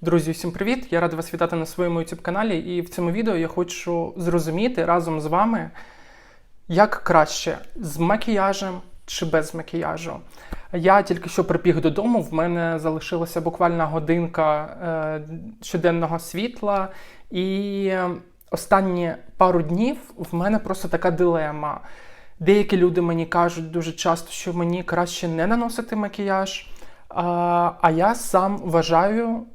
Друзі, всім привіт! Я радий вас вітати на своєму youtube каналі. І в цьому відео я хочу зрозуміти разом з вами, як краще з макіяжем чи без макіяжу. Я тільки що прибіг додому, в мене залишилася буквально годинка е, щоденного світла, і останні пару днів в мене просто така дилема. Деякі люди мені кажуть дуже часто, що мені краще не наносити макіяж. А я сам вважаю,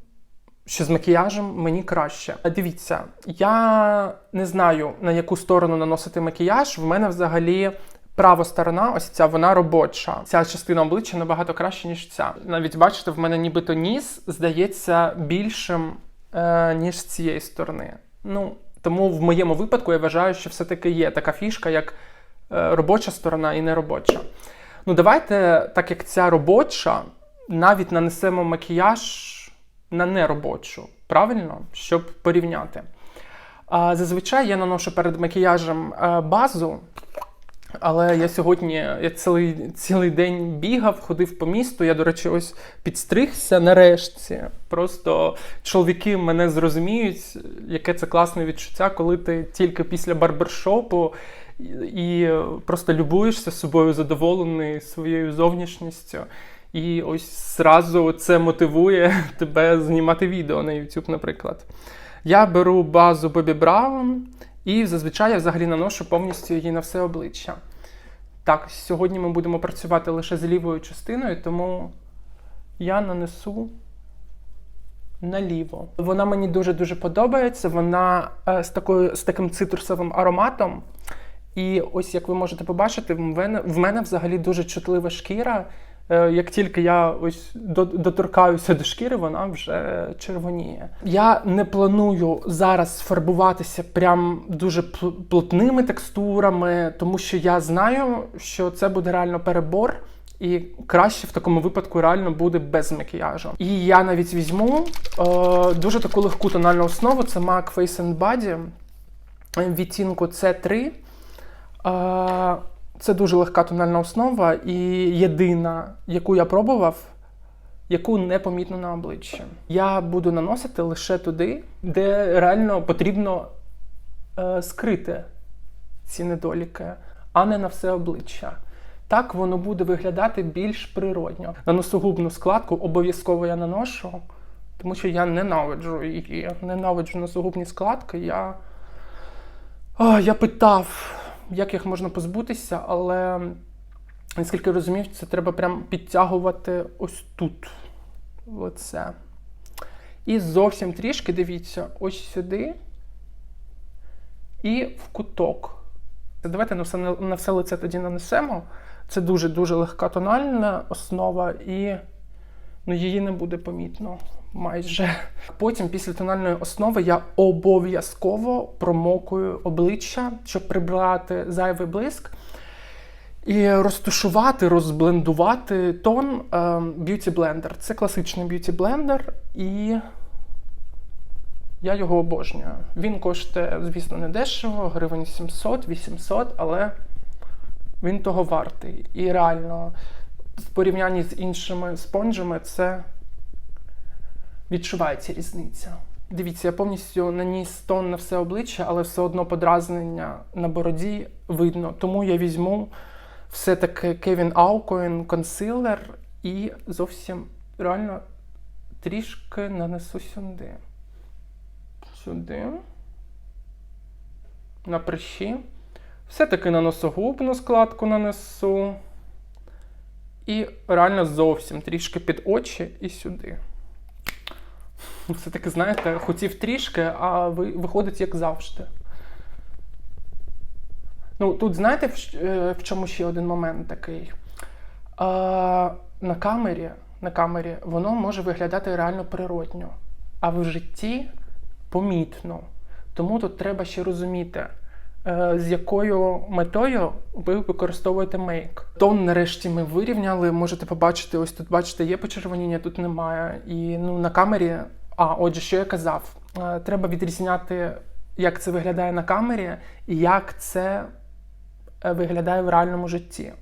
що з макіяжем мені краще. Дивіться, я не знаю на яку сторону наносити макіяж. В мене взагалі права сторона, ось ця вона робоча. Ця частина обличчя набагато краще, ніж ця. Навіть бачите, в мене нібито ніс здається більшим, е, ніж з цієї сторони. Ну тому в моєму випадку я вважаю, що все-таки є така фішка, як е, робоча сторона і неробоча. Ну, давайте, так як ця робоча, навіть нанесемо макіяж на неробочу, правильно, щоб порівняти. Зазвичай я наношу перед макіяжем е, базу, але я сьогодні я цілий, цілий день бігав, ходив по місту. Я, до речі, ось підстригся нарешті. Просто чоловіки мене зрозуміють, яке це класне відчуття, коли ти тільки після барбершопу і, просто любуєшся собою задоволений своєю зовнішністю. І ось зразу це мотивує тебе знімати відео на YouTube, наприклад. Я беру базу Bobbi Brown і зазвичай я взагалі наношу повністю її на все обличчя. Так, сьогодні ми будемо працювати лише з лівою частиною, тому я нанесу наліво. Вона мені дуже-дуже подобається. Вона е, з, такою, з таким цитрусовим ароматом. І ось як ви можете побачити, в мене, в мене взагалі дуже чутлива шкіра. Е, Як тільки я ось доторкаюся до шкіри, вона вже червоніє. Я не планую зараз фарбуватися прям дуже плотними текстурами, тому що я знаю, що це буде реально перебор. І краще в такому випадку реально буде без макіяжу. І я навіть візьму е, дуже таку легку тональну основу. Це MAC Face and Body відтінку C3. Е, це дуже легка тональна основа і єдина, яку я пробував, яку не помітно на обличчі. Я буду наносити лише туди, де реально потрібно е, скрити ці недоліки, а не на все обличчя. Так воно буде виглядати більш природньо. На носогубну складку обов'язково я наношу, тому що я ненавиджу її. Ненавиджу носогубні складки. Я, О, я питав, як їх можна позбутися, але наскільки я розумів, це треба прям підтягувати ось тут. Оце. І зовсім трішки, дивіться, ось сюди і в куток. Давайте на все, на все лице тоді нанесемо. Це дуже-дуже легка тональна основа, і ну, її не буде помітно майже. Потім, після тональної основи, я обов'язково промокую обличчя, щоб прибрати зайвий блиск. І розташувати, розблендувати тон е, Beauty Blender. Це класичний Beauty Blender, і я його обожнюю. Він коштує, звісно, не дешево, гривень 700-800, але він того вартий. І реально, в порівнянні з іншими спонжами, це відчувається різниця. Дивіться, я повністю наніс тон на все обличчя, але все одно подразнення на бороді видно. Тому я візьму все-таки Kevin Aucoin консилер і зовсім реально трішки нанесу сюди. Сюди. На прищі. Все-таки на носогубну складку нанесу. І реально зовсім трішки під очі і сюди. Все-таки, знаєте, хотів трішки, а ви- виходить як завжди. Ну, тут знаєте, в, е, чому ще один момент такий? На камері, на камері воно може виглядати реально природньо, а в житті помітно. Тому тут треба ще розуміти, е, з якою метою ви використовуєте мейк. Тон нарешті ми вирівняли. Можете побачити, ось тут бачите, є почервоніння, тут немає. І ну, на камері, а отже, що я казав, Е, треба відрізняти, як це виглядає на камері і як це е, виглядає в реальному житті.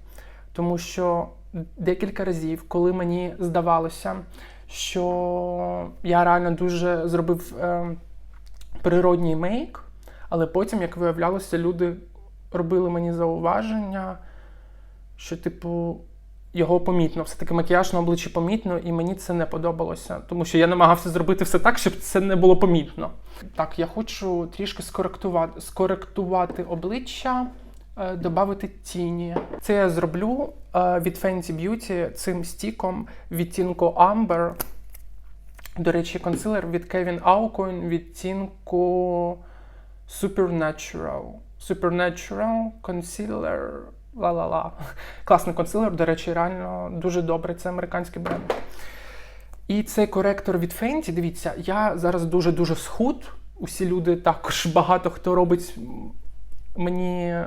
Тому що декілька разів, коли мені здавалося, що я реально дуже зробив е, природній мейк, але потім, як виявлялося, люди робили мені зауваження, що, типу, його помітно, все-таки макіяж на обличчі помітно, і мені це не подобалося, тому що я намагався зробити все так, щоб це не було помітно. Так, я хочу трішки скоректувати, скоректувати обличчя, е, додати тіні. Це я зроблю е, від Fenty Beauty цим стіком відтінку Amber. До речі, консилер від Kevin Aucoin відтінку Supernatural. Supernatural Concealer. Ла-ла-ла. Класний консилер, до речі, реально дуже добрий. Це американський бренд. І цей коректор від Fenty, дивіться, я зараз дуже-дуже схуд. Усі люди також багато хто робить мені.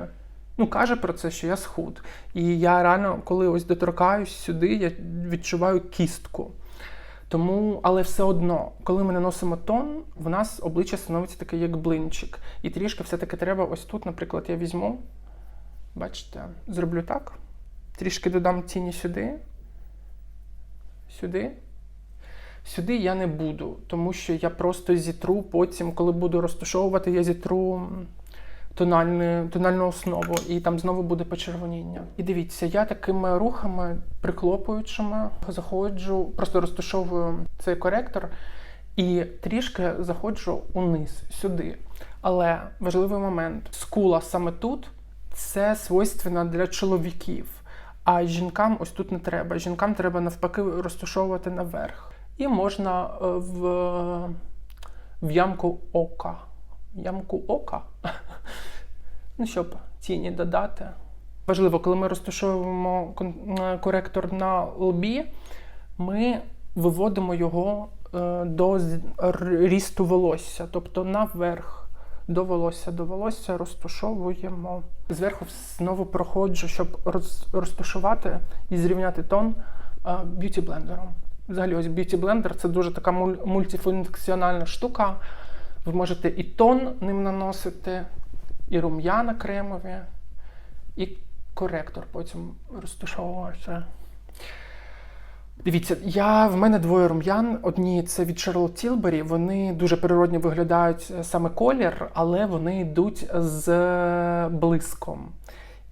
Ну, каже про це, що я схуд. І я реально, коли ось доторкаюсь сюди, я відчуваю кістку. Тому, але все одно, коли ми наносимо тон, в нас обличчя становиться таке, як блинчик. І трішки все-таки треба ось тут, наприклад, я візьму. Бачите, зроблю так. Трішки додам тіні сюди. Сюди. Сюди я не буду, тому що я просто зітру потім, коли буду розташовувати, я зітру тональну, тональну основу, і там знову буде почервоніння. І дивіться, я такими рухами, приклопуючими, заходжу, просто розташовую цей коректор і трішки заходжу униз, сюди. Але важливий момент: скула саме тут це свойственно для чоловіків. А жінкам ось тут не треба. Жінкам треба навпаки розташовувати наверх. І можна е, в, в ямку ока. Ямку ока. Ну, щоб тіні додати. Важливо, коли ми розташовуємо е, коректор на лбі, ми виводимо його е, до рісту волосся, тобто наверх. До волосся, до волосся розташовуємо. Зверху знову проходжу, щоб роз, розташувати і зрівняти тон е, б'юті блендером. Взагалі, ось б'юті блендер це дуже така муль- мультифункціональна штука. Ви можете і тон ним наносити, і рум'яна кремові, і коректор потім розташовувати. Дивіться, я, в мене двоє рум'ян. Одні це від Charlotte Tilbury, Вони дуже природні виглядають е, саме колір, але вони йдуть з блиском.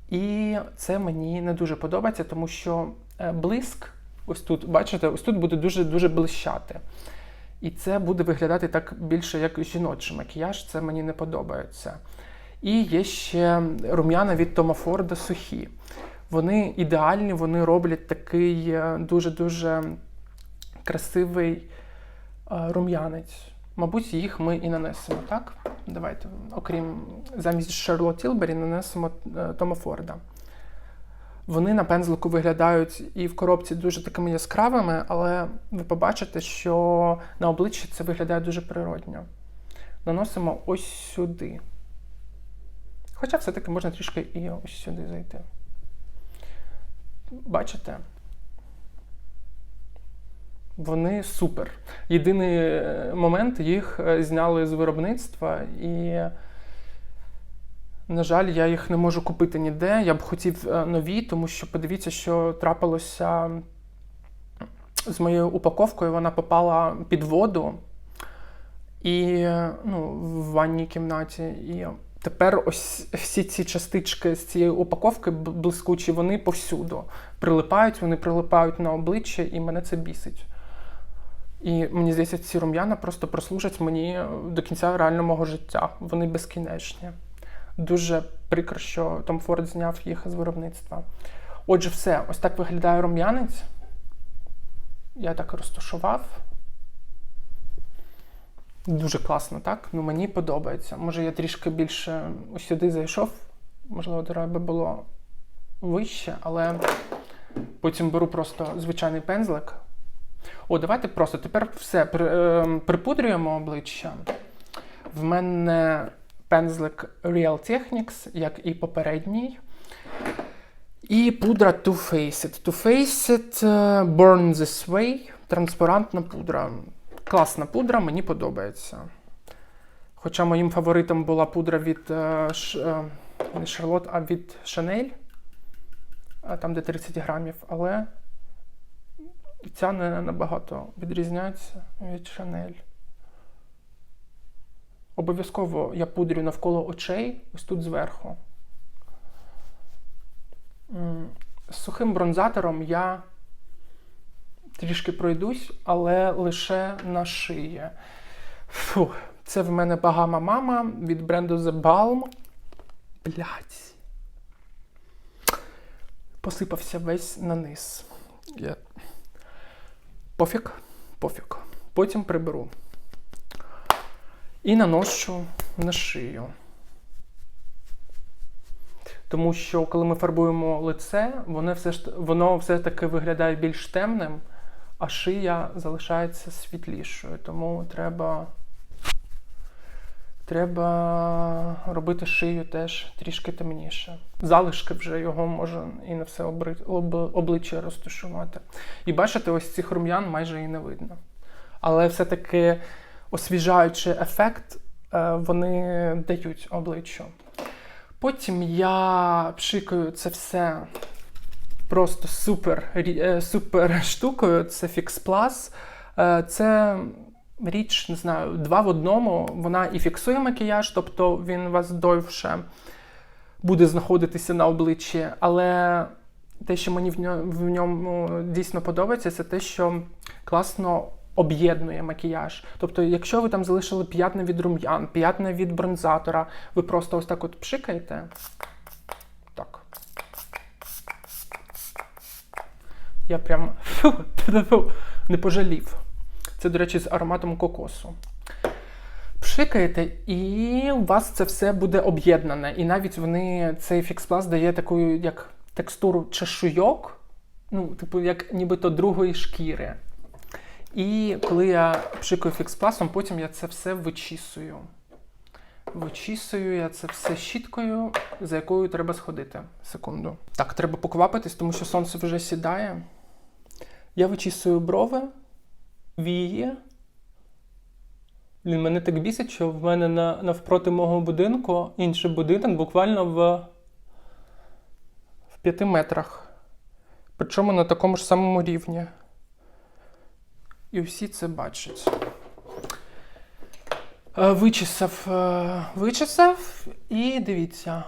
І це мені не дуже подобається, тому що е, блиск, ось тут, бачите, ось тут буде дуже-дуже блищати. І це буде виглядати так більше як жіночий макіяж, це мені не подобається. І є ще рум'яна від Тома Форда сухі. Вони ідеальні, вони роблять такий е, дуже-дуже красивий е, рум'янець. Мабуть, їх ми і нанесемо, так? Давайте, окрім замість Charlotte Tilbury, нанесемо е, Тома Форда. Вони на пензлику виглядають і в коробці дуже такими яскравими, але ви побачите, що на обличчі це виглядає дуже природньо. Наносимо ось сюди. Хоча все-таки можна трішки і ось сюди зайти. Бачите? Вони супер. Єдиний е, момент, їх е, зняли з виробництва, і, на жаль, я їх не можу купити ніде. Я б хотів е, нові, тому що подивіться, що трапилося з моєю упаковкою. Вона попала під воду і ну, в ванній кімнаті. І тепер ось всі ці частички з цієї упаковки блискучі, вони повсюду прилипають, вони прилипають на обличчя, і мене це бісить. І мені здається, ці рум'яна просто прослужать мені до кінця реально мого життя. Вони безкінечні. Дуже прикро, що Том Форд зняв їх з виробництва. Отже, все, ось так виглядає рум'янець. Я так розташував. Дуже класно, так? Ну мені подобається. Може, я трішки більше сюди зайшов. Можливо, треба було вище, але потім беру просто звичайний пензлик. О, давайте просто тепер все е, припудрюємо обличчя. В мене пензлик Real Techniques, як і попередній. І пудра Too Faced. Too Faced е, Born This Way. Транспарантна пудра. Класна пудра, мені подобається. Хоча моїм фаворитом була пудра від е, Ш- е, не Charlotte, а від Chanel, а там де 30 грамів, але Ця не набагато відрізняється від Шанель. Обов'язково я пудрю навколо очей, ось тут зверху. З сухим бронзатором я трішки пройдусь, але лише на шиї. Фу, це в мене Багама Мама від бренду The Balm. Блять. Посипався весь на низ. Я... Пофіг, пофіг. Потім приберу. І наношу на шию. Тому що коли ми фарбуємо лице, воно все, ж, воно все таки виглядає більш темним, а шия залишається світлішою. Тому треба, треба робити шию теж трішки темніше. Залишки вже його можна і на все обличчя розташувати. І бачите, ось цих рум'ян майже і не видно. Але все-таки освіжаючий ефект е, вони дають обличчю. Потім я пшикаю це все просто супер, е, супер штукою. Це Fix Plus. Е, Це річ, не знаю, два в одному. Вона і фіксує макіяж, тобто він вас довше буде знаходитися на обличчі. Але те, що мені в ньому, дійсно подобається, це те, що класно об'єднує макіяж. Тобто, якщо ви там залишили п'ятна від рум'ян, п'ятна від бронзатора, ви просто ось так от пшикаєте. Так. Я прям не пожалів. Це, до речі, з ароматом кокосу. Пшикаєте, і у вас це все буде об'єднане. І навіть вони цей Plus дає таку як текстуру чешуйок, ну, типу, як нібито другої шкіри. І коли я пшикаю Plus, потім я це все вичісую. Вичісую я це все щіткою, за якою треба сходити. Секунду. Так, треба поквапитись, тому що сонце вже сідає. Я вичісую брови, вії. Блін, мене так бісить, що в мене на, навпроти мого будинку інший будинок буквально в, в п'яти метрах. Причому на такому ж самому рівні. І всі це бачать. Е, Вичесав, е, вичесав і дивіться,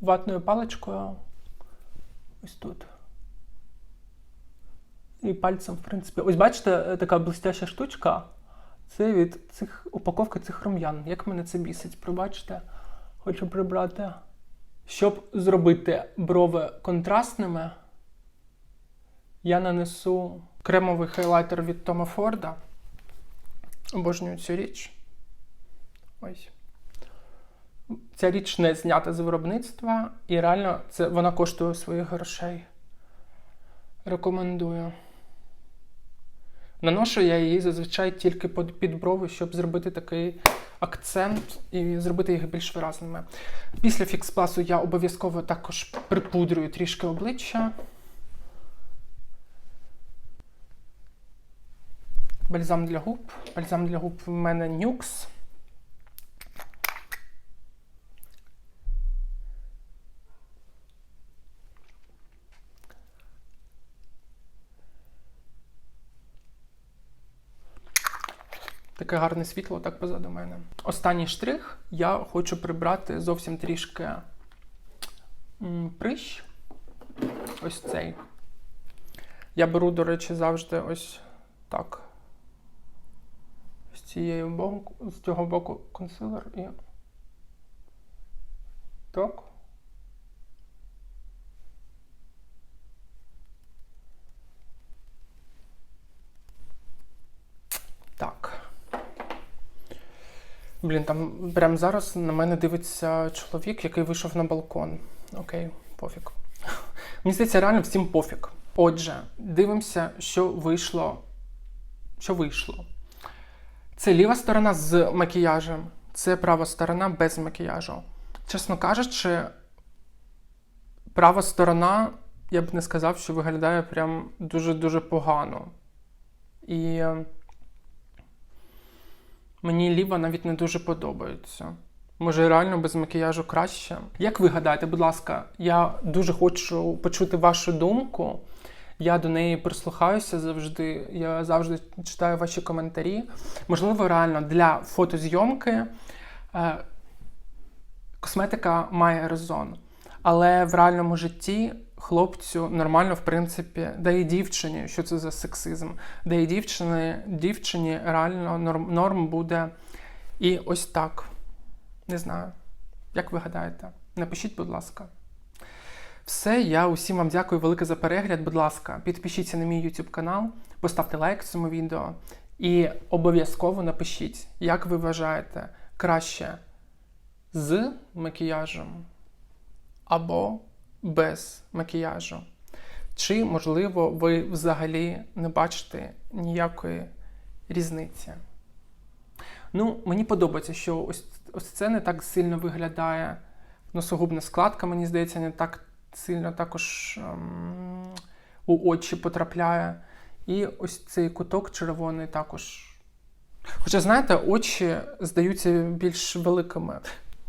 ватною паличкою ось тут. І пальцем, в принципі. Ось бачите, е, така блестяща штучка. Це від цих упаковки цих рум'ян. Як мене це бісить, пробачте, хочу прибрати. Щоб зробити брови контрастними, я нанесу кремовий хайлайтер від Тома Форда. Обожнюю цю річ. Ось. Ця річ не знята з виробництва, і реально це, вона коштує своїх грошей. Рекомендую. Наношу я її зазвичай тільки під, брови, щоб зробити такий акцент і зробити їх більш виразними. Після фікс-пласу я обов'язково також припудрюю трішки обличчя. Бальзам для губ. Бальзам для губ в мене нюкс. Таке гарне світло так позаду мене. Останній штрих я хочу прибрати зовсім трішки прищ. Ось цей. Я беру, до речі, завжди ось так. З цієї боку, з цього боку консилер і. Так. Блін, там прямо зараз на мене дивиться чоловік, який вийшов на балкон. Окей, пофіг. Мені здається, реально всім пофіг. Отже, дивимося, що вийшло. Що вийшло. Це ліва сторона з макіяжем, це права сторона без макіяжу. Чесно кажучи, права сторона, я б не сказав, що виглядає прям дуже-дуже погано. І е, мені ліва навіть не дуже подобається. Може, реально без макіяжу краще. Як ви гадаєте, будь ласка, я дуже хочу почути вашу думку. Я до неї прислухаюся завжди. Я завжди читаю ваші коментарі. Можливо, реально для фотозйомки е, косметика має резон. Але в реальному житті хлопцю нормально, в принципі, да і дівчині, що це за сексизм, да і дівчині, дівчині реально норм, норм буде і ось так. Не знаю. Як ви гадаєте? Напишіть, будь ласка. Все, я усім вам дякую велике за перегляд. Будь ласка, підпишіться на мій YouTube канал, поставте лайк цьому відео і обов'язково напишіть, як ви вважаєте краще з макіяжем або без макіяжу. Чи, можливо, ви взагалі не бачите ніякої різниці? Ну, мені подобається, що ось, ось це не так сильно виглядає. Носогубна складка, мені здається, не так сильно також ем, у очі потрапляє. І ось цей куток червоний також. Хоча, знаєте, очі здаються більш великими.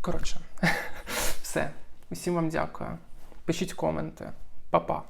Коротше, все. Усім вам дякую. Пишіть коменти. Па-па.